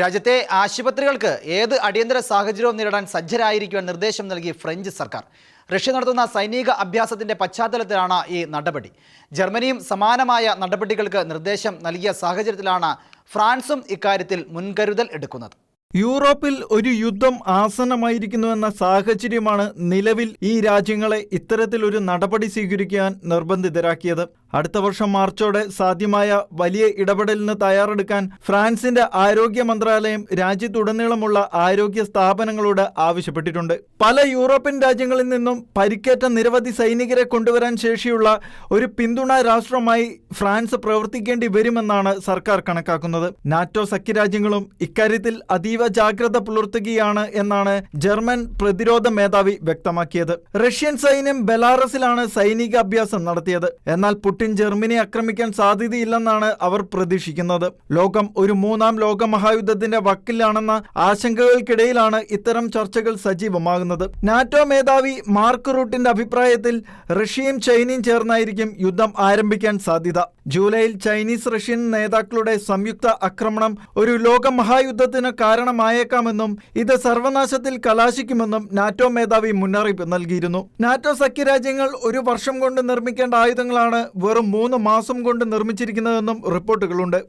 രാജ്യത്തെ ആശുപത്രികൾക്ക് ഏത് അടിയന്തര സാഹചര്യവും നേരിടാൻ സജ്ജരായിരിക്കുവാൻ നിർദ്ദേശം നൽകി ഫ്രഞ്ച് സർക്കാർ. റഷ്യ നടത്തുന്ന സൈനിക അഭ്യാസത്തിന്റെ പശ്ചാത്തലത്തിലാണ് ഈ നടപടി. ജർമ്മനിയും സമാനമായ നടപടികൾക്ക് നിർദ്ദേശം നൽകിയ സാഹചര്യത്തിലാണ് ഫ്രാൻസും ഇക്കാര്യത്തിൽ മുൻകരുതൽ എടുക്കുന്നത്. യൂറോപ്പിൽ ഒരു യുദ്ധം ആസന്നമായിരിക്കുന്നുവെന്ന സാഹചര്യമാണ് നിലവിൽ ഈ രാജ്യങ്ങളെ ഇത്തരത്തിലൊരു നടപടി സ്വീകരിക്കാൻ നിർബന്ധിതരാക്കിയത്. അടുത്ത വർഷം മാർച്ചോടെ സാധ്യമായ വലിയ ഇടപെടലിന് തയ്യാറെടുക്കാൻ ഫ്രാൻസിന്റെ ആരോഗ്യ മന്ത്രാലയം രാജ്യത്തുടനീളമുള്ള ആരോഗ്യ സ്ഥാപനങ്ങളോട് ആവശ്യപ്പെട്ടിട്ടുണ്ട്. പല യൂറോപ്യൻ രാജ്യങ്ങളിൽ നിന്നും പരിക്കേറ്റ നിരവധി സൈനികരെ കൊണ്ടുവരാൻ ശേഷിയുള്ള ഒരു പിന്തുണ രാഷ്ട്രമായി ഫ്രാൻസ് പ്രവർത്തിക്കേണ്ടി വരുമെന്നാണ് സർക്കാർ കണക്കാക്കുന്നത്. നാറ്റോ സഖ്യരാജ്യങ്ങളും ഇക്കാര്യത്തിൽ അതീവ ജാഗ്രത പുലർത്തുകയാണ് എന്നാണ് ജർമ്മൻ പ്രതിരോധ മേധാവി വ്യക്തമാക്കിയത്. റഷ്യൻ സൈന്യം ബെലാറസിലാണ് സൈനിക അഭ്യാസം നടത്തിയത്. എന്നാൽ പുടിൻ ജർമ്മനി ആക്രമിക്കാൻ സാധ്യതയില്ലെന്നാണ് അവർ പ്രതീക്ഷിക്കുന്നത്. ലോകം ഒരു മൂന്നാം ലോക മഹായുദ്ധത്തിന്റെ വക്കിലാണെന്ന ആശങ്കകൾക്കിടയിലാണ് ഇത്തരം ചർച്ചകൾ സജീവമാകുന്നത്. നാറ്റോ മേധാവി മാർക്ക് റൂട്ടിന്റെ അഭിപ്രായത്തിൽ റഷ്യയും ചൈനയും ചേർന്നായിരിക്കും യുദ്ധം ആരംഭിക്കാൻ സാധ്യത. ജൂലൈയിൽ ചൈനീസ് റഷ്യൻ നേതാക്കളുടെ സംയുക്ത ആക്രമണം ഒരു ലോക മഹായുദ്ധത്തിന് കാരണമായേക്കാമെന്നും ഇത് സർവനാശത്തിൽ കലാശിക്കുമെന്നും നാറ്റോ മേധാവി മുന്നറിയിപ്പ് നൽകിയിരുന്നു. നാറ്റോ സഖ്യരാജ്യങ്ങൾ ഒരു വർഷം കൊണ്ട് നിർമ്മിക്കേണ്ട ആയുധങ്ങളാണ് വെറും മൂന്ന് മാസം കൊണ്ട് നിർമ്മിച്ചിരിക്കുന്നതെന്നും റിപ്പോർട്ടുകളുണ്ട്